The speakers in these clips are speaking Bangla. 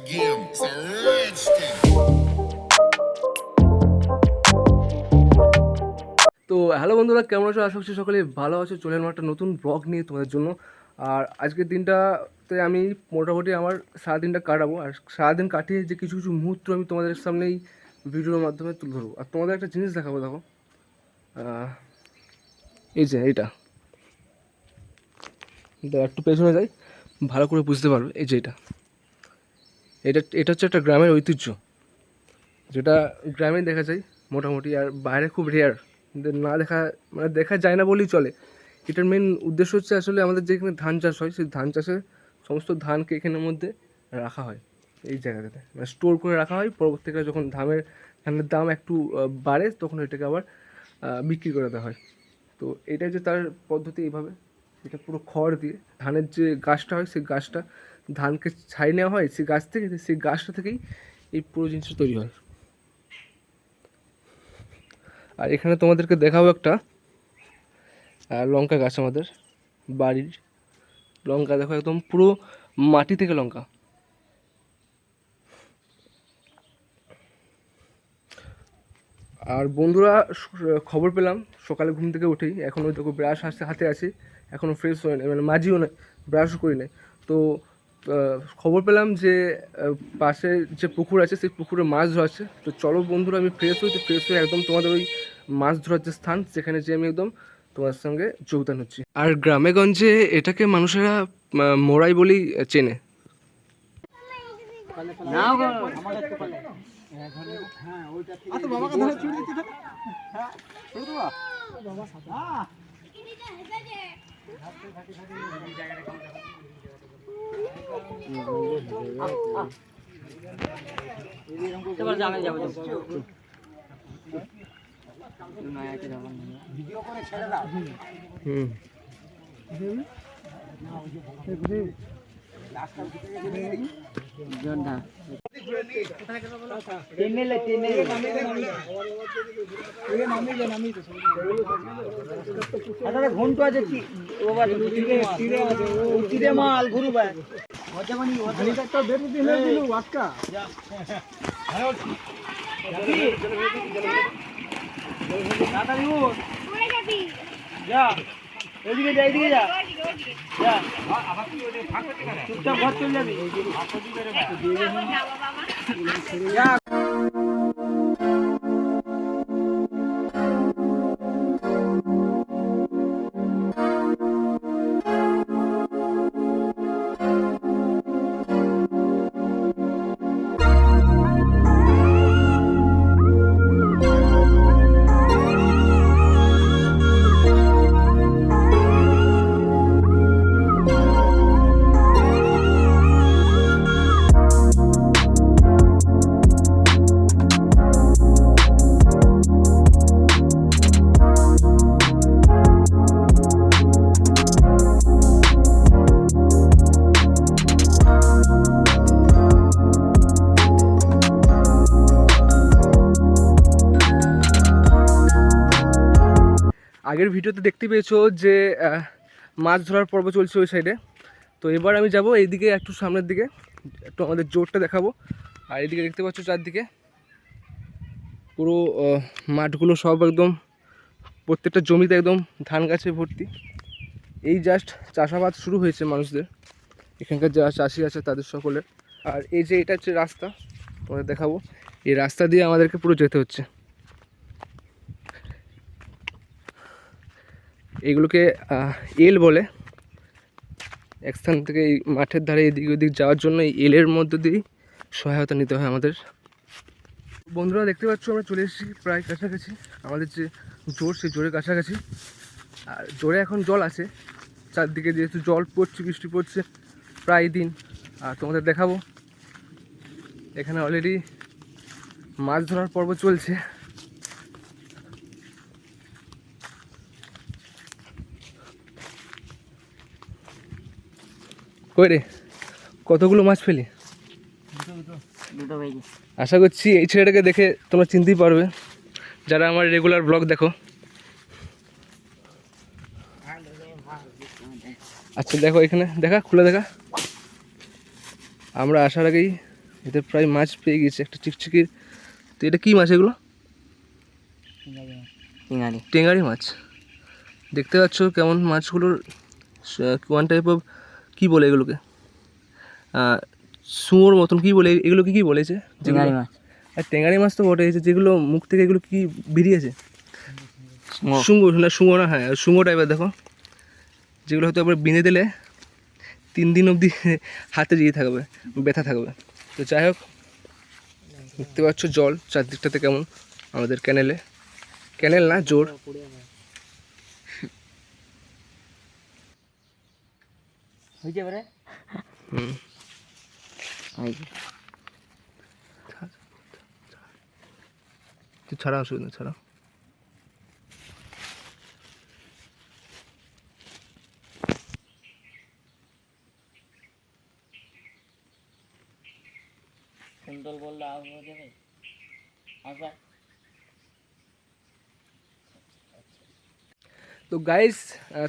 again. তো হ্যালো বন্ধুরা, কেমন আছো? আশা করছি সকলে ভালো আছো। চলে এলাম একটা নতুন ব্লগ নিয়ে তোমাদের জন্য। আর আজকের দিনটাতে আমি মোটামুটি আমার সারাদিনটা কাটাবো। আর সারাদিন কাটিয়ে যে কিছু কিছু মুহূর্ত আমি তোমাদের সামনেই ভিডিওর মাধ্যমে তুলে ধরবো। আর তোমাদের একটা জিনিস দেখাবো, দেখো। এই যে এইটা। একটু পেছনে যাই, ভালো করে বুঝতে পারবে। এই যে এটা এটা এটা হচ্ছে একটা গ্রামের ঐতিহ্য। যেটা গ্রামে দেখা যায় মোটামুটি, আর বাইরে খুব রেয়ার না দেখা মানে দেখা যায় না বলেই চলে। এটার মেন উদ্দেশ্য হচ্ছে আসলে আমাদের যেখানে ধান চাষ হয়, সেই ধান চাষের সমস্ত ধানকে এখানের মধ্যে রাখা হয় এই জায়গাটাতে। মানে স্টোর করে রাখা হয়, পরবর্তীকালে যখন ধানের ধানের দাম একটু বাড়ে, তখন এটাকে আবার বিক্রি করে দেওয়া হয়। তো এটা যে তার পদ্ধতি এইভাবে, এটা পুরো খড় দিয়ে। ধানের যে গাছটা হয়, সেই গাছটা ধানকে ছাই নেওয়া হয়, সেই গাছ থেকে, সেই গাছটা থেকেই এই পুরো জিনিসটা তৈরি হয়। আর এখানে তোমাদেরকে দেখাবো একটা লঙ্কা গাছ আমাদের বাড়ির। লঙ্কা দেখো একদম পুরো মাটি থেকে লঙ্কা। আর বন্ধুরা, খবর পেলাম, সকালে ঘুম থেকে উঠেই। এখনও দেখো ব্রাশ হাতে হাতে আছে এখনও ফ্রেশ হয় না মানে মাজিও নাই ব্রাশও করি নাই। তো খবর পেলাম যে পাশে যে পুকুর আছে সেই পুকুরে মাছ ধরাচ্ছে। তো চলো বন্ধুরা আমি ফ্রেশ হই তো ফ্রেশ হয়ে একদম তোমাদের ওই মাছ ধরার যে স্থান সেখানে যে আমি একদম তোমার সঙ্গে যোগদান হচ্ছি। আর গ্রামে গঞ্জে এটাকে মানুষেরা মোড়াই বলেই চেনে। হুম। আরে ঘন্ট আছে কি? ও বাবা তীরে তীরে আছে মাল গুরু ভাই। এদিকে যা এদিকে যা। চুপচাপ ঘর চলে যাবি। আগের ভিডিওতে দেখতে পেয়েছ যে মাছ ধরার পর্ব চলছে ওই সাইডে তো এবার আমি যাব এইদিকে একটু সামনের দিকে, একটু আমাদের জোরটা দেখাবো। আর এদিকে দেখতে পাচ্ছ চারদিকে পুরো মাঠগুলো সব একদম, প্রত্যেকটা জমিতে একদম ধান গাছে ভর্তি। এই জাস্ট চাষাবাদ শুরু হয়েছে মানুষদের। এখানকার যারা চাষি আছে তাদের সকলের। আর এই যে এটা হচ্ছে রাস্তা, তোমাদের দেখাবো। এই রাস্তা দিয়ে আমাদেরকে পুরো যেতে হচ্ছে। এগুলোকে এল বলে। এক স্থান থেকে এই মাঠের ধারে এদিক ওদিক যাওয়ার জন্য এই এলের মধ্য দিয়েই সহায়তা নিতে হয় আমাদের। বন্ধুরা, দেখতে পাচ্ছ, আমরা চলে এসেছি প্রায় কাছাকাছি। আমাদের যে জোর, সেই জোরের কাছাকাছি। আর জোরে এখন জল আছে। চারদিকে যেহেতু জল পড়ছে, বৃষ্টি পড়ছে, প্রায় দিন। আর তোমাদের দেখাবো। এখানে অলরেডি মাছ ধরার পর্ব চলছে। কই রে? কতগুলো মাছ ফেলি আশা করছি এই ছেলেটাকে দেখে তোমরা চিনতেই পারবে। যারা আমার রেগুলার ব্লগ দেখো। আচ্ছা দেখো এখানে। দেখা খুলে দেখা। আমরা আসার আগেই এতে প্রায় মাছ পেয়ে গেছে। একটা চিকচিকির তো এটা কী মাছ এগুলো? টেঙ্গারি মাছ। দেখতে পাচ্ছ কেমন মাছগুলোর ওয়ান টাইপ অফ কী বলে এগুলোকে? সুঁয়োর মতন কী বলে এগুলোকে কী বলেছে মাছ। আর টেঙ্গারি মাছ তো যে যেগুলো মুখ থেকে এগুলো কি বেরিয়েছে? সুঙ্গো। সুঙ্গো না সুঙ্গো না হ্যাঁ সুঙ্গো টাইপের দেখো। যেগুলো হয়তো আবার বেঁধে দিলে তিন দিন অবধি হাতে দিয়ে থাকবে ব্যথা থাকবে। তো যাই হোক দেখতে পাচ্ছ জল চারদিকটাতে কেমন আমাদের ক্যানেলে। ক্যানেল না জোর। হয়েছে এবারে হুম। ছাড়া অসুবিধা ছাড়া। কুন্তল বলল আউট হয়ে যাবে। আসবা তো গাইস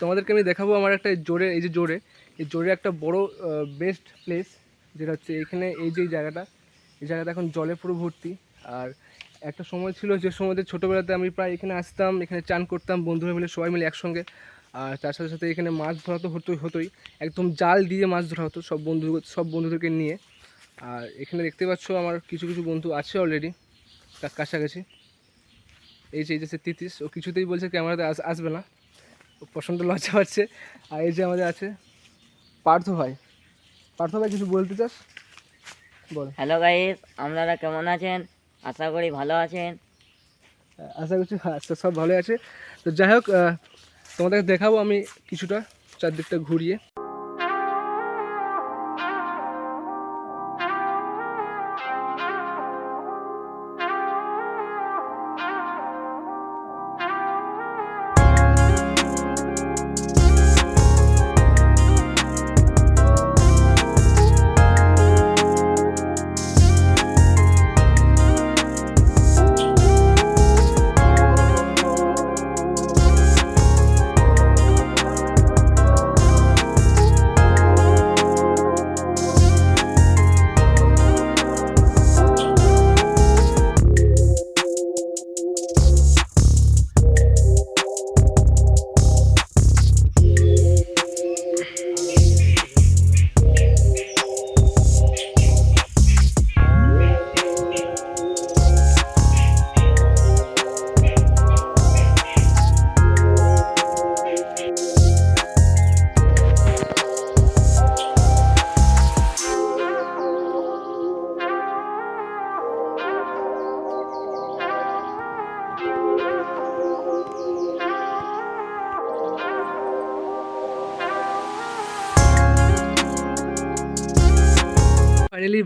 তোমাদেরকে আমি দেখাবো আমার একটা জোরে এই যে জোরে। এই জোরে একটা বড় বেস্ট প্লেস যেটা হচ্ছে এখানে এই যে জায়গাটা, এই জায়গাটা এখন জলে পুরো ভর্তি। আর একটা সময় ছিল যে সময়তে ছোটোবেলাতে আমি প্রায় এখানে আসতাম, এখানে চান করতাম, বন্ধুরা মিলে, সবাই মিলে একসঙ্গে। আর তার সাথে সাথে এখানে মাছ ধরা তো হতোই হতোই। একদম জাল দিয়ে মাছ ধরা হতো সব বন্ধু, সব বন্ধুদেরকে নিয়ে। আর এখানে দেখতে পাচ্ছ আমার কিছু কিছু বন্ধু আছে অলরেডি তার কাছাকাছি। এই যে এই যে সে তিতিস ও কিছুতেই বলছে ক্যামেরাতে আসবে না। প্রচণ্ড লজ্জা পাচ্ছে। আর এই যে আমাদের আছে পার্থ ভাই। পার্থ ভাই কিছু বলতে চাস? বল। হ্যালো গাইস আপনারা কেমন আছেন? আশা করি ভালো আছেন। আশা করছি সব ভালো আছে। তো যাই হোক তোমাদের দেখাবো আমি কিছুটা চারদিকটা ঘুরিয়ে।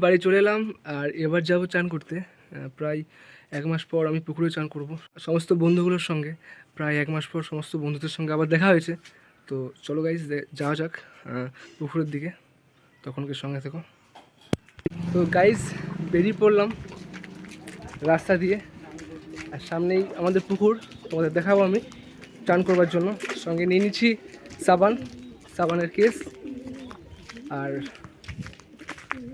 বাড়ি চলে এলাম, আর এবার যাব চান করতে। প্রায় এক মাস পর আমি পুকুরে চান করব। সমস্ত বন্ধুগুলোর সঙ্গে, প্রায় এক মাস পর সমস্ত বন্ধুদের সঙ্গে আবার দেখা হয়েছে। তো চলো গাইজ যাওয়া যাক পুকুরের দিকে। তখনকে সঙ্গে থেকো। তো গাইজ বেরিয়ে পড়লাম রাস্তা দিয়ে। আর সামনেই আমাদের পুকুর, তোমাদের দেখাবো আমি চান করবার জন্য। সঙ্গে নিয়ে নিচ্ছি সাবান, সাবানের কেস আর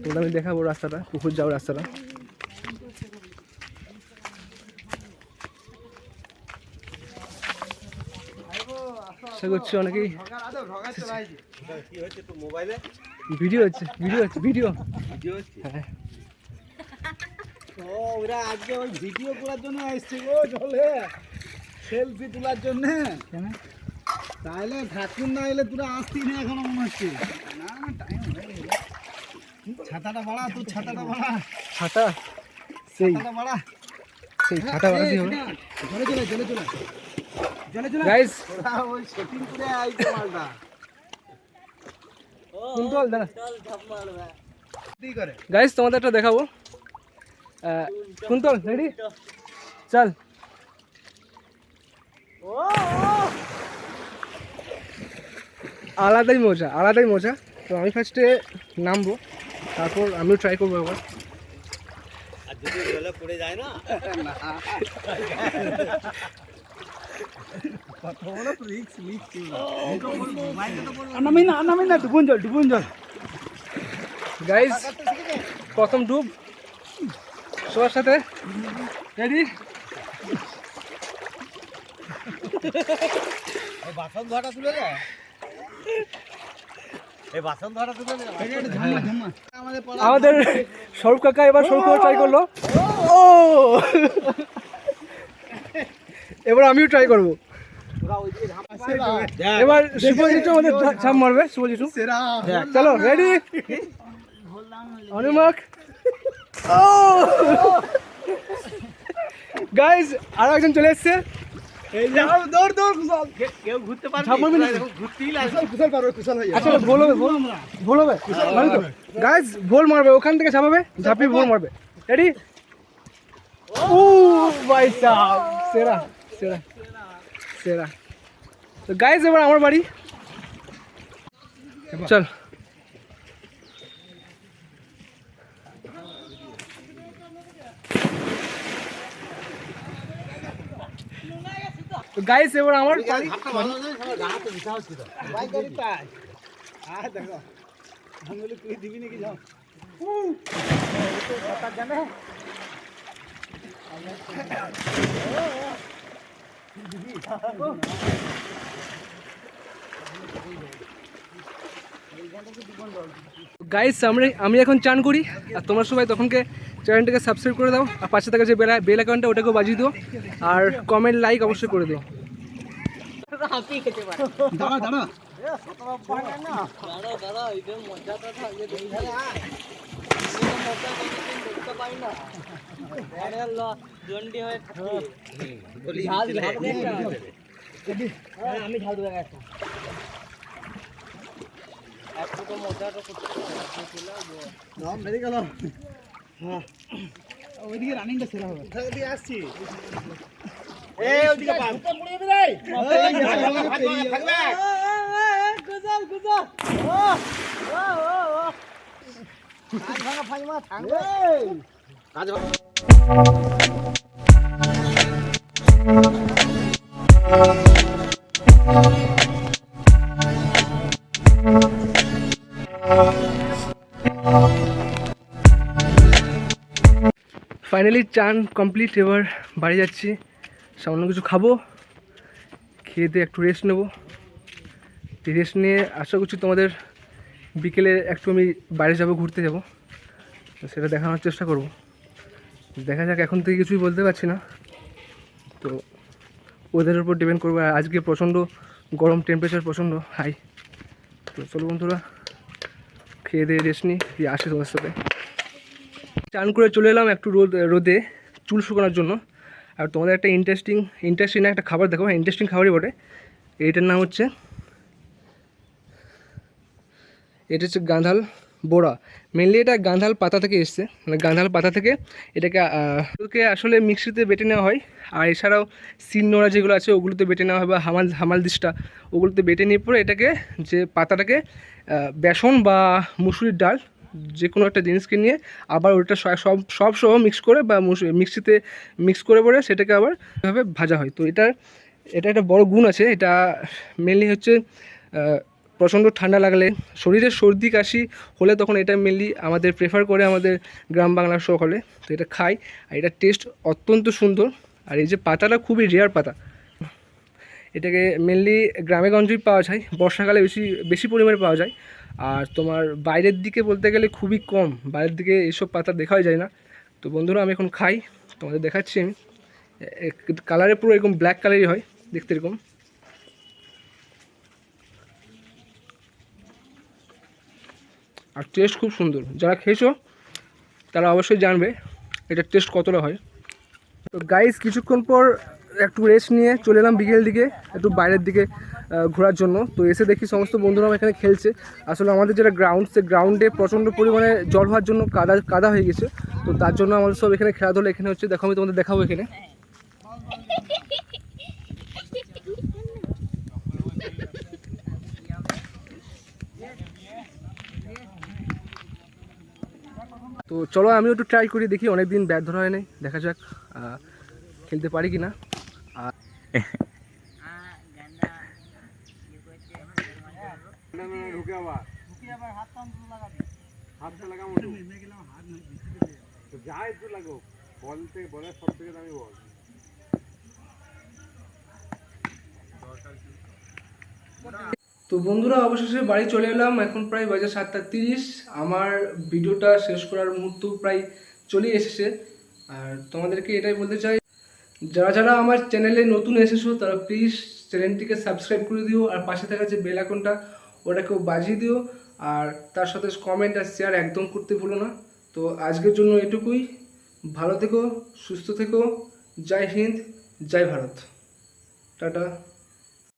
তোমাদের আমি দেখাবো রাস্তাটা পুকুর যাওয়ার রাস্তাটা। আশা করছি অনেকেই ভিডিও হচ্ছে ভিডিও হচ্ছে ভিডিও। হ্যাঁ। ও ওরা আজকে ওই ভিডিও করার জন্য আসছে গো জলে। সেলফি তোলার জন্য। তাহলে ঠাকুর না এলে তোরা আসতি না এখনও মনে হচ্ছে না না টাইম হয়ে গেল ছাতাটা বাড়া ছাতাটা বাড়া। ছাতা? সেই। বাড়া। সেই ছাতা বাড়াতে হবে জলে চলে জলে চলে। জলে চলে। গাইস ওরা ওই সেটিং করে আইছে মালটা। কুন্তল দাঁড়া। গাইস তোমাদের একটা দেখাবো। কুন্তল রেডি চল। আলাদাই মজা আলাদাই মজা। তো আমি ফার্স্টে নামবো। তারপর আমিও ট্রাই করব একবার। কত বড় রিক্স রিক্স নামি না নামি না ডুবুন জল ডুবুন জল। গাইস প্রথম ডুব। সবার সাথে? রেডি বাসন ধোয়াটা তুলে দে এই বাসন ধোয়াটা তুলে দে আমাদের স্বরূপ কাকা এবার স্বরূপ কাকা ট্রাই করল। ও! এবার আমিও ট্রাই করব। এবার শুভজিৎ আমাদের ঝাঁপ মারবে শুভজিৎ সেরা চলো রেডি অনুমাক। ও! গাইজ আরও একজন চলে এসছে। ঝাঁপ আচ্ছা ভুল ভুল মারবে ওখান থেকে ঝাপাবে ঝাঁপিয়ে ভুল মারবে। রেডি ও ভাই সাহেব সেরা সেরা সেরা। তো গাইজ এবার আমার বাড়ি। চল। তো গাইজ এবার আমার দিবি নাকি যাও গাইস আমরা আমি এখন চান করি আর তোমরা সবাই তখনকে চ্যানেলটাকে সাবস্ক্রাইব করে দাও আর পাশে থাকা যে বেলা বেল অ্যাকাউন্টটা ওটাকেও বাজিয়ে দিও আর কমেন্ট লাইক অবশ্যই করে দিও। দাঁড়া দাঁড়া। দাঁড়া দাঁড়া এটা মজাটা থাকে দেখে দেখতে পাই না আরে ল দন্ডি হয়ে থাকি ঝাল ঝাল আমি ঝাল দেবো একটা একটু তো মজাটা করতে নাম বেরিয়ে গেল হ্যাঁ ওইদিকে রানিংটা সেরা হবে কোথা দিয়ে আসছি এই ওদিকে পাস গুজল গুজল ও ও ও ভাঙা ভাঙা থাকবে ফাইনালি চান কমপ্লিট এবার বাড়ি যাচ্ছি। সামান্য কিছু খাব, খেয়ে দিয়ে একটু রেস্ট নেব। রেস্ট নিয়ে আশা করছি তোমাদের বিকেলে একটু আমি বাইরে যাব, ঘুরতে যাব। সেটা দেখানোর চেষ্টা করব। দেখা যাক, এখন থেকে কিছুই বলতে পারছি না। তো ওয়েদারের উপর ডিপেন্ড করব। আর আজকে প্রচণ্ড গরম টেম্পারেচার প্রচণ্ড হাই তো চলো বন্ধুরা, খেয়ে দিয়ে রেস্ট নিই, আসি তোমার সাথে। চান করে চলে এলাম একটু রোদ, রোদে চুল শুকানোর জন্য। আর তোমাদের একটা ইন্টারেস্টিং ইন্টারেস্টিং একটা খাবার দেখো ইন্টারেস্টিং খাবারই বটে। এইটার নাম হচ্ছে, এটা হচ্ছে গাঁধাল বোড়া। মেনলি এটা গাঁধাল পাতা থেকে এসছে। মানে গাঁধাল পাতা থেকে এটাকে ওকে আসলে মিক্সিতে বেটে নেওয়া হয়। আর এছাড়াও সিল নোড়া যেগুলো আছে, ওগুলোতে বেটে নেওয়া হয় বা হামাল হামাল দিসটা ওগুলোতে বেটে নিয়ে পরে এটাকে যে পাতাটাকে বেসন বা মুসুরির ডাল যে কোনো একটা জিনিসকে নিয়ে আবার ওটা সব সব সহ মিক্স করে বা মিক্সিতে মিক্স করে পরে সেটাকে আবার এভাবে ভাজা হয়। তো এটার এটা একটা বড় গুণ আছে। এটা মেনলি হচ্ছে প্রচণ্ড ঠান্ডা লাগলে শরীরে সর্দি, কাশি হলে তখন এটা মেনলি আমাদের প্রেফার করে আমাদের গ্রাম বাংলার সকলে। তো এটা খাই। আর এটা টেস্ট অত্যন্ত সুন্দর। আর এই যে পাতাটা খুবই রেয়ার পাতা। এটাকে মেনলি গ্রামে গঞ্জেই পাওয়া যায়। বর্ষাকালে বেশি বেশি পরিমাণে পাওয়া যায়। আর তোমার বাইরের দিকে বলতে গেলে খুবই কম। বাইরের দিকে এইসব পাতা দেখাই যায় না। তো বন্ধুরা, আমি এখন খাই। তোমাদের দেখাচ্ছি আমি। কালারে পুরো এরকম ব্ল্যাক কালারই হয়, দেখতে এরকম। আর টেস্ট খুব সুন্দর। যারা খেয়েছো, তারা অবশ্যই জানবে এটার টেস্ট কতটা হয়। তো গাইস কিছুক্ষণ পর একটু রেস্ট নিয়ে চলে এলাম বিকেল দিকে, একটু বাইরের দিকে। ঘোরার জন্য। তো এসে দেখি সমস্ত বন্ধুরা এখানে খেলছে। আসলে আমাদের যেটা গ্রাউন্ড সে গ্রাউন্ডে প্রচণ্ড পরিমাণে জল হওয়ার জন্য কাদা কাদা হয়ে গেছে। তো তার জন্য আমাদের সব এখানে খেলাধুলা এখানে হচ্ছে। দেখো আমি তোমাদের দেখাবো এখানে। তো চলো আমিও একটু ট্রাই করি, দেখি অনেকদিন ব্যাট ধরা হয় নাই। দেখা যাক খেলতে পারি কি না ঢুকে আবার। হাতটা লাগাবো। হাতটা লাগাবো যা একটু লাগো বল থেকে বলের সব থেকে দামি বল। তো বন্ধুরা অবশেষে বাড়ি চলে এলাম। এখন প্রায় বাজে সাতটা তিরিশ। আমার ভিডিওটা শেষ করার মুহূর্ত প্রায় চলে এসেছে। আর তোমাদেরকে এটাই বলতে চাই যারা যারা আমার চ্যানেলে নতুন এসেছ তারা প্লিজ চ্যানেলটিকে সাবস্ক্রাইব করে দিও। আর পাশে থাকা যে বেল আইকনটা ওটাকেও বাজিয়ে দিও। আর তার সাথে কমেন্ট আর শেয়ার একদম করতে ভুলো না। তো আজকের জন্য এটুকুই। ভালো থেকো, সুস্থ থেকো। জয় হিন্দ, জয় ভারত। টাটা।